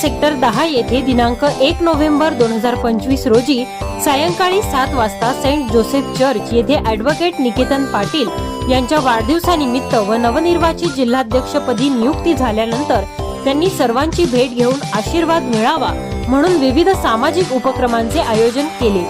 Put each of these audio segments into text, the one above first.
Sector दहा येथे दिनांक एक नोव्हेंबर दोन हजार पंचवीस रोजी सायंकाळी सात वाजता सेंट जोसेफ चर्च येथे ॲडव्होकेट निकेतन पाटील यांच्या वाढदिवसानिमित्त व नवनिर्वाचित जिल्हाध्यक्षपदी नियुक्ती झाल्यानंतर त्यांनी सर्वांची भेट घेऊन आशीर्वाद मिळावा म्हणून विविध सामाजिक उपक्रमांचे आयोजन केले.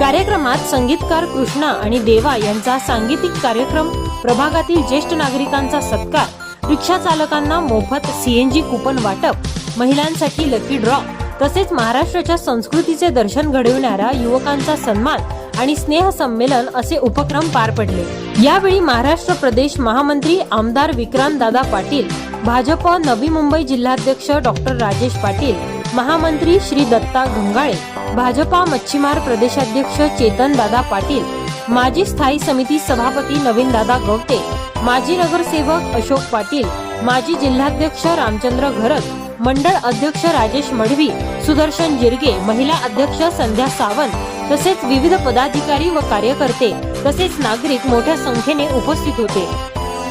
कार्यक्रमात संगीतकार कृष्णा आणि देवा यांचा सांगीतिक कार्यक्रम प्रभागातील ज्येष्ठ नागरिकांचा सत्कार रिक्षा चालकांना मोफत सीएनजी कुपन वाटप महिलांसाठी लकी ड्रॉ तसेच महाराष्ट्राच्या संस्कृतीचे दर्शन घडविणाऱ्या युवकांचा सन्मान आणि स्नेह संमेलन असे उपक्रम पार पडले. यावेळी महाराष्ट्र प्रदेश महामंत्री आमदार विक्रांत दादा पाटील भाजप नवी मुंबई जिल्हाध्यक्ष डॉक्टर राजेश पाटील महामंत्री श्री दत्ता गंगाळे भाजपा मच्छीमार प्रदेशाध्यक्ष चेतन दादा पाटील माजी स्थायी समिती सभापती नवीन दादा गवते माजी नगरसेवक अशोक पाटील माजी जिल्हाध्यक्ष रामचंद्र घरत मंडळ अध्यक्ष राजेश मढवी सुदर्शन जिरगे महिला अध्यक्ष संध्या सावंत तसेच विविध पदाधिकारी व कार्यकर्ते तसेच नागरिक मोठ्या संख्येने उपस्थित होते.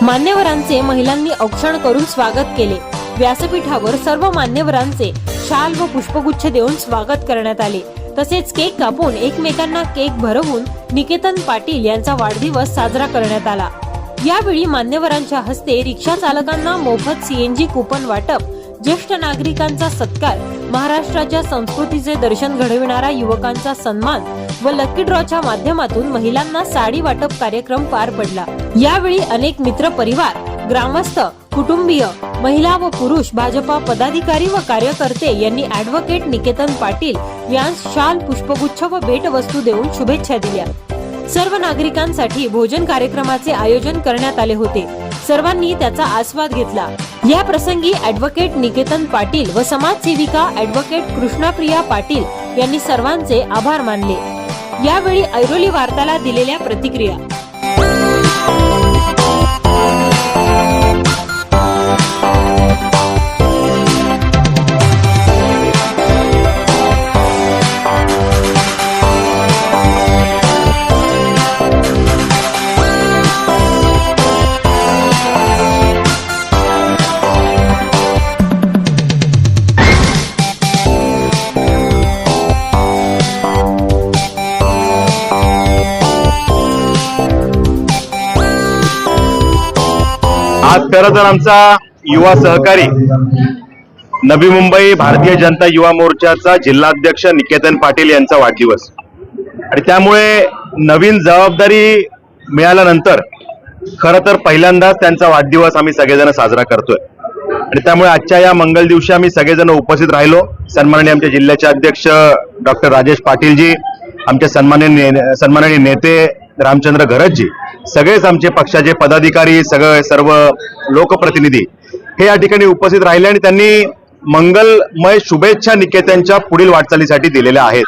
मान्यवरांचे महिलांनी औक्षण करून स्वागत केले. व्यासपीठावर सर्व मान्यवरांचे शाल व पुष्पगुच्छ देऊन स्वागत करण्यात आले. तसेच केक कापून एकमेकांना केक भरवून निकेतन पाटील यांचा वाढदिवस साजरा करण्यात आला. यावेळी मान्यवरांच्या हस्ते रिक्षा चालकांना मोफत सीएनजी कुपन वाटप ज्येष्ठ नागरिकांचा सत्कार महाराष्ट्राच्या संस्कृतीचे दर्शन घडविणारा युवकांचा सन्मान व लकी ड्रॉच्या माध्यमातून महिलांना साडी वाटप कार्यक्रम पार पडला. यावेळी अनेक मित्र परिवार ग्रामस्थ कुटुंबीय महिला व पुरुष भाजपा पदाधिकारी व कार्यकर्ते यांनी ॲडव्होकेट निकेतन पाटील यांस शाल पुष्पगुच्छ व भेटवस्तू देऊन शुभेच्छा दिल्या. सर्व नागरिकांसाठी भोजन कार्यक्रमाचे आयोजन करण्यात आले होते. सर्वांनी त्याचा आस्वाद घेतला. या प्रसंगी ऍडव्होकेट निकेतन पाटील व समाजसेविका ऍडव्होकेट कृष्णाप्रिया पाटील यांनी सर्वांचे आभार मानले. यावेळी ऐरोली वार्ताला दिलेल्या प्रतिक्रिया. आज खरं तर आमचा युवा सहकारी नवी मुंबई भारतीय जनता युवा मोर्चाचा जिल्हाध्यक्ष निकेतन पाटील यांचा वाढदिवस. आणि त्यामुळे नवीन जबाबदारी मिळाल्यानंतर खरं तर पहिल्यांदाच त्यांचा वाढदिवस आम्ही सगळेजण साजरा करतोय. आणि त्यामुळे आजच्या या मंगल दिवशी आम्ही सगळेजण उपस्थित राहिलो. सन्माननीय आमच्या जिल्ह्याचे अध्यक्ष डॉक्टर राजेश पाटीलजी आमचे सन्माननीय ने- सन्माननीय नेते रामचंद्र घरतजी सगळेच आमचे पक्षाचे पदाधिकारी सगळे सर्व लोकप्रतिनिधी हे या ठिकाणी उपस्थित राहिले आणि त्यांनी मंगलमय शुभेच्छा निकेतनच्या पुढील वाटचालीसाठी दिलेल्या आहेत.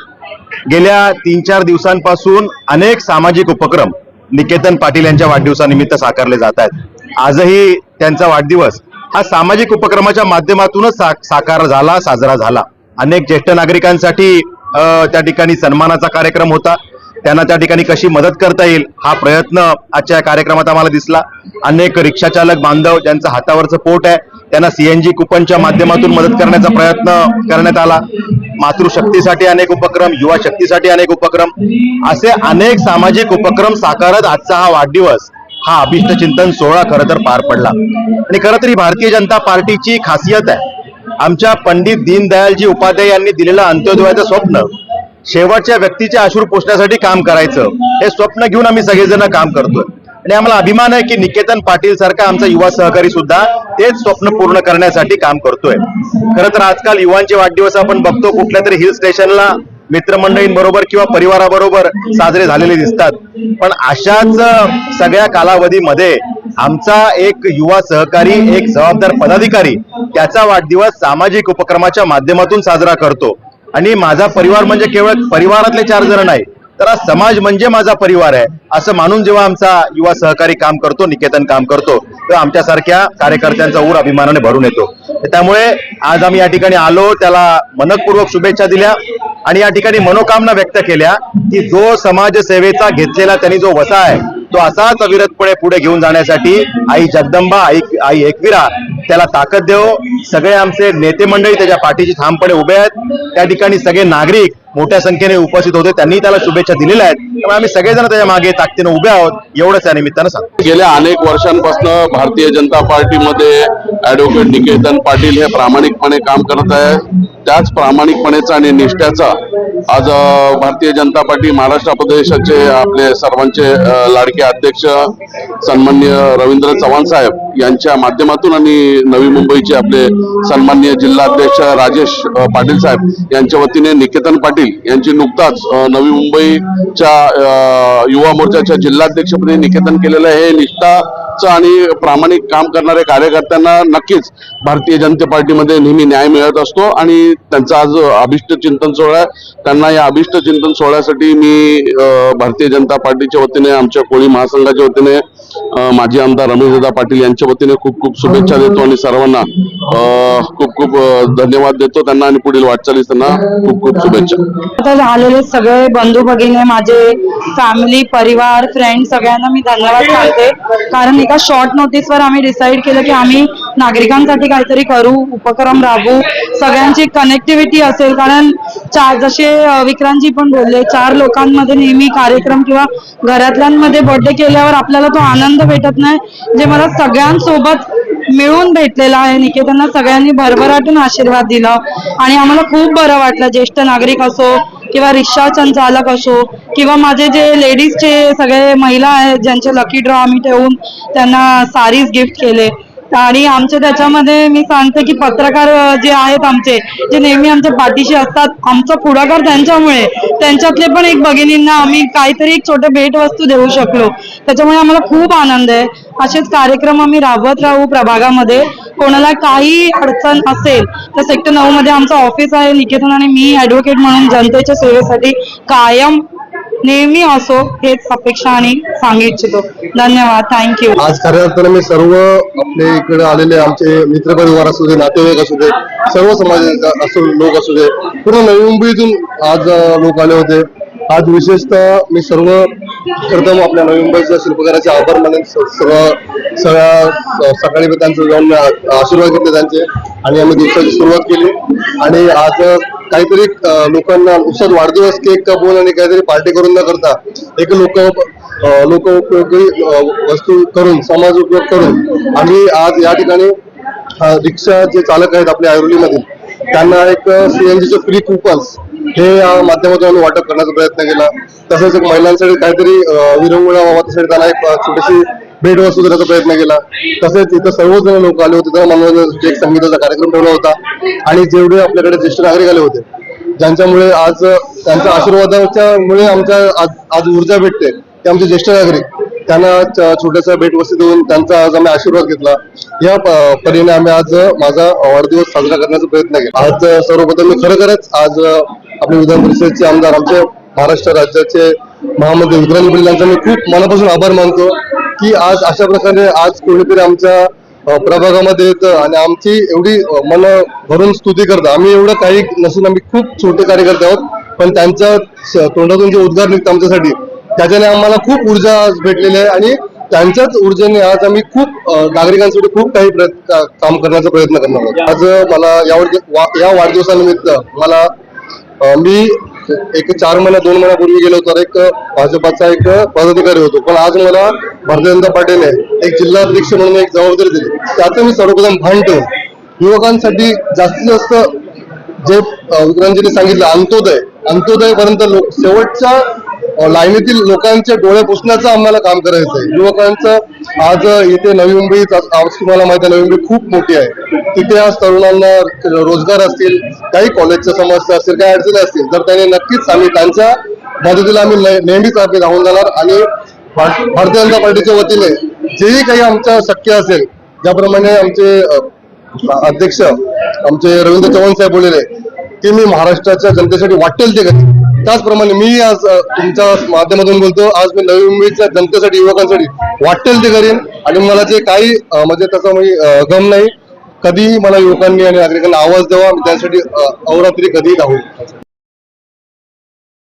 गेल्या तीन चार दिवसांपासून अनेक सामाजिक उपक्रम निकेतन पाटील यांच्या वाढदिवसानिमित्त साकारले जात आहेत. आजही त्यांचा वाढदिवस हा सामाजिक उपक्रमाच्या माध्यमातूनच सा- साकार झाला साजरा झाला. अनेक ज्येष्ठ नागरिकांसाठी त्या ठिकाणी सन्मानाचा कार्यक्रम होता. त्यांना त्या ठिकाणी कशी मदत करता येईल हा प्रयत्न आजच्या या कार्यक्रमात आम्हाला दिसला. अनेक रिक्षाचालक बांधव ज्यांचं हातावरचं पोट आहे त्यांना सीएनजी कुपनच्या माध्यमातून मदत करण्याचा प्रयत्न करण्यात आला. मातृशक्तीसाठी अनेक उपक्रम युवा शक्तीसाठी अनेक उपक्रम. असे अनेक सामाजिक उपक्रम साकारत आजचा हा वाढदिवस हा अभिष्ट चिंतन सोहळा खरं तर पार पडला. आणि खरं तर ही भारतीय जनता पार्टीची खासियत आहे. आमच्या पंडित दीनदयालजी उपाध्याय यांनी दिलेलं अंत्योदयाचं स्वप्न शेवटच्या व्यक्तीचे अश्रू पोचण्यासाठी काम करायचं. हे स्वप्न घेऊन आम्ही सगळेजण काम करतोय. आणि आम्हाला अभिमान आहे की निकेतन पाटील सारखा आमचा युवा सहकारी सुद्धा तेच स्वप्न पूर्ण करण्यासाठी काम करतोय. खरं तर आजकाल युवांचे वाढदिवस आपण बघतो कुठल्या तरी हिल स्टेशनला मित्रमंडळींबरोबर किंवा परिवाराबरोबर साजरे झालेले दिसतात. पण अशाच सगळ्या कालावधीमध्ये आमचा एक युवा सहकारी एक जबाबदार पदाधिकारी त्याचा वाढदिवस सामाजिक उपक्रमाच्या माध्यमातून साजरा करतो. आणि माझा परिवार म्हणजे केवळ परिवारातले चार जण नाही तर हा समाज म्हणजे माझा परिवार आहे असं मानून जेव्हा आमचा युवा सहकारी काम करतो निकेतन काम करतो तेव्हा आमच्यासारख्या कार्यकर्त्यांचा ऊर अभिमानाने भरून येतो. त्यामुळे आज आम्ही या ठिकाणी आलो त्याला मनपूर्वक शुभेच्छा दिल्या आणि या ठिकाणी मनोकामना व्यक्त केल्या की जो समाजसेवेचा घेतलेला त्यांनी जो वसा आहे तो असाच अविरतपणे पुढे घेऊन जाण्यासाठी आई जगदंबा आई आई एकविरा त्याला ताकद देव सगळे आमचे नेते मंडळी त्याच्या पाठीशी ठामपणे उभे आहेत. त्या ठिकाणी सगळे नागरिक मोठ्या संख्येने उपस्थित होते. त्यांनी त्याला शुभेच्छा दिलेल्या आहेत. त्यामुळे आम्ही सगळेजण त्याच्यामागे ताकदीनं उभे आहोत. एवढंच या निमित्तानं सांगतो. गेल्या अनेक वर्षांपासून भारतीय जनता पार्टीमध्ये ऍडव्होकेट निकेतन पाटील हे प्रामाणिकपणे काम करत आहे त्याच प्रामाणिकपणेचा आणि निष्ठ्याचा आज भारतीय जनता पार्टी महाराष्ट्र प्रदेशाचे आपले सर्वांचे लाडके अध्यक्ष सन्मान्य रवींद्र चव्हाण साहेब यांच्या माध्यमातून आणि नवी मुंबईचे आपले सन्मान्य जिल्हाध्यक्ष राजेश पाटील साहेब यांच्या वतीने निकेतन पाटील यांची नुकताच नवी मुंबईच्या युवा मोर्चाच्या जिल्हाध्यक्षपदी निकेतन केलेलं आहे. हे निष्ठाचं आणि प्रामाणिक काम करणाऱ्या कार्यकर्त्यांना नक्कीच भारतीय जनता पार्टीमध्ये नेहमी न्याय मिळत असतो आणि त्यांचा आज अभिष्ट चिंतन सोहळा त्यांना या अभिष्ट चिंतन सोहळ्यासाठी मी भारतीय जनता पार्टीच्या वतीने आमच्या कोळी महासंघाच्या वतीने माजी आमदार रमेशदादा पाटील यांच्या वतीने खूप खूप शुभेच्छा देतो आणि सर्वांना खूप खूप धन्यवाद देतो त्यांना आणि पुढील वाटचालीस त्यांना खूप खूप शुभेच्छा. आता झालेले सगळे बंधू भगिनी माझे फॅमिली परिवार फ्रेंड सगळ्यांना मी धन्यवाद सांगते. कारण एका शॉर्ट नोटीसवर आम्ही डिसाईड केलं की आम्ही नागरिकांसाठी काहीतरी करू उपक्रम राबवू. सगळ्यांची कनेक्टिव्हिटी असेल कारण चार जसे विक्रांतजी पण बोलले चार लोकांमध्ये नेहमी कार्यक्रम किंवा घरातल्यांमध्ये बर्थडे केल्यावर आपल्याला तो आनंद भेटत नाही. जे मला सगळ्यांसोबत मिळून भेटलेला आहे निकेतनला सगळ्यांनी भरभराटून आशीर्वाद दिला. आणि आम्हाला खूप बरं वाटलं ज्येष्ठ नागरिक असो किंवा रिक्षा चालक असो किंवा माझे जे लेडीजचे सगळे महिला आहेत ज्यांचे लकी ड्रॉ आम्ही ठेवून त्यांना सारीज गिफ्ट केले. आणि आमच्या त्याच्यामध्ये मी सांगते की पत्रकार जे आहेत आमचे जे नेहमी आमच्या पाठीशी असतात आमचा पुढाकार त्यांच्यामुळे त्यांच्यातले पण एक भगिनींना आम्ही काहीतरी एक छोटे भेटवस्तू देऊ शकलो. त्याच्यामुळे आम्हाला खूप आनंद आहे. असेच कार्यक्रम आम्ही राबवत राहू प्रभागामध्ये. कोणाला काही अडचण असेल तर सेक्टर नऊ मध्ये आमचं ऑफिस आहे. निकेतन आणि मी ऍडव्होकेट म्हणून जनतेच्या सेवेसाठी कायम नेहमी असो हेच अपेक्षा आणि सांगू इच्छितो धन्यवाद थँक्यू आज खऱ्या अर्थाने मी सर्व आपले इकडे आलेले आमचे मित्रपरिवार असू दे नातेवाईक असू दे सर्व समाज असू लोक असू दे पूर्ण नवी मुंबईतून आज लोक आले होते. आज विशेषतः मी सर्व प्रथम आपल्या नवी मुंबईच्या शिल्पकाराचे आभार मानेन. सर्व सगळ्या सकाळी मी त्यांचं जाऊन आशीर्वाद घेतले त्यांचे. आणि आम्ही दिवसाची सुरुवात केली. आणि आज काहीतरी लोकांना नुसताच वाढदिवस केक कापून आणि काहीतरी पार्टी करून न करता एक लोक लोक उपयोगी वस्तू करून समाज उपयोग करून आम्ही आज या ठिकाणी रिक्षा जे चालक आहेत आपल्या ऐरोलीमधील त्यांना एक सीएनजीचे फ्री कुपन्स हे या माध्यमातून आम्ही वाटप करण्याचा प्रयत्न केला. तसंच एक महिलांसाठी काहीतरी विरंगुळा व्हावा त्यासाठी त्यांना एक छोटीशी भेटवस्तू देण्याचा प्रयत्न केला. तसेच इथं सर्वजण लोक आले होते त्यांना मनोरंजन एक संगीताचा कार्यक्रम ठेवला होता. आणि जेवढे आपल्याकडे ज्येष्ठ नागरिक आले होते ज्यांच्यामुळे आज त्यांच्या आशीर्वादाच्या मुळे आमच्या आज आज ऊर्जा भेटते. ते आमचे ज्येष्ठ नागरिक त्यांना छोट्याशा भेटवस्तू देऊन त्यांचा आज आम्ही आशीर्वाद घेतला. या परीने आम्ही आज माझा वाढदिवस साजरा करण्याचा प्रयत्न केला. आज सर्वप्रथम मी खरोखरच आज आपले विधान परिषदेचे आमदार आमचे महाराष्ट्र राज्याचे महामंत्री विक्रांत यांचा मी खूप मनापासून आभार मानतो. की आज अशा प्रकारे आज कोणीतरी आमच्या प्रभागामध्ये येतं आणि आमची एवढी मन भरून स्तुती करतं. आम्ही एवढं काही नसून आम्ही खूप छोटे कार्यकर्ते आहोत पण त्यांच्या तोंडातून जे उद्गार निघतं आमच्यासाठी त्याच्याने आम्हाला खूप ऊर्जा आज भेटलेली आहे आणि त्यांच्याच ऊर्जेने आज आम्ही खूप नागरिकांसाठी खूप काही प्रयत्न काम करण्याचा प्रयत्न करणार आहोत. आज मला यावर या वाढदिवसानिमित्त मला मी एक चार महिना दोन महिन्यापूर्वी गेलो तर एक भाजपाचा एक पदाधिकारी होतो. पण आज मला भारतीय जनता पार्टीने एक जिल्हाध्यक्ष म्हणून एक जबाबदारी दिली. त्याचं मी सर्वप्रथम भान ठेवून युवकांसाठी जास्तीत जास्त जे विक्रांजीने सांगितलं अंत्योदय. अंत्योदय पर्यंत लोक शेवटच्या लाईनीतील लोकांचे डोळे पुसण्याचं आम्हाला काम करायचं आहे युवकांचं आज इथे नवी मुंबईत आज तुम्हाला माहिती आहे नवी मुंबई खूप मोठी आहे. तिथे आज तरुणांना रोजगार असतील काही कॉलेजच्या समस्या असतील काही अडचणी असतील तर त्यांनी नक्कीच आम्ही त्यांच्या मदतीला आम्ही नेहमीच आम्ही राहून जाणार. आणि भारतीय जनता पार्टीच्या वतीने जेही काही आमच्या शक्य असेल ज्याप्रमाणे आमचे अध्यक्ष आमचे रवींद्र चव्हाण साहेब बोललेले की मी महाराष्ट्राच्या जनतेसाठी वाटेल ते कधी त्याचप्रमाणे मी आज तुमच्या माध्यमातून बोलतो आज मी नवी मुंबईच्या जनतेसाठी युवकांसाठी वाटेल ते करीन. आणि मला जे काही म्हणजे त्याचा मी गम नाही कधीही मला युवकांनी आणि नागरिकांना आवाज द्यावा त्यासाठी अवरात्री कधीही राहू